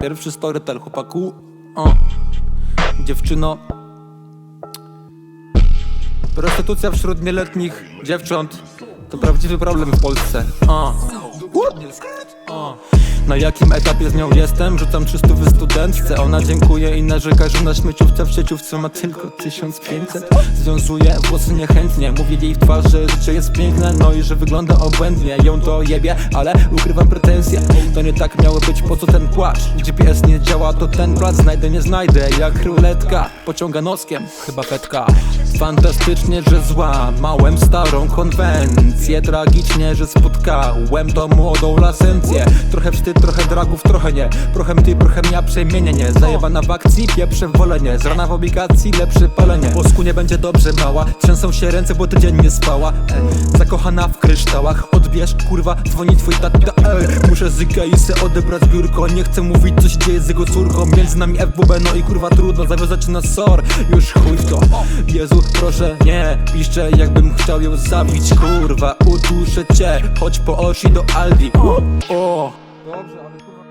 Pierwszy storytel, chłopaku. O. Dziewczyno. Prostytucja wśród nieletnich dziewcząt to prawdziwy problem w Polsce. O. O. Na jakim etapie z nią jestem? Rzucam 300 w studentce Ona dziękuję i narzeka, że na śmieciówce w sieciówce ma tylko 1500 Związuje włosy niechętnie. Mówię jej w twarz, że życie jest piękne No i że wygląda obłędnie. Ją to jebie, ale ukrywam pretensje. To nie tak miało być, po co ten płacz? GPS nie działa, to ten plac Znajdę, nie znajdę, jak ruletka Pociąga noskiem, chyba petka. Fantastycznie, że złamałem starą konwencję. Tragicznie, że spotkałem tą młodą lasencję. Trochę wstyd, trochę dragów, trochę nie. Prochem ty, prochem ja, przemienienie Zajebana w akcji, pieprze wolenie. Z rana w obligacji, lepsze palenie. Bosku nie będzie dobrze mała. Trzęsą się ręce, bo tydzień nie spała. Zakochana w kryształach. Odbierz, kurwa, dzwoni twój tata Ej, muszę z se odebrać biurko. Nie chcę mówić, co się dzieje z jego córką. Między nami FBB, no i kurwa trudno Zawiązać na sor, już chuj to. Jezu, proszę, nie piszcie Jakbym chciał ją zabić, kurwa Uduszę cię, chodź po osi do Aldi. O. Dobrze, ale kurwa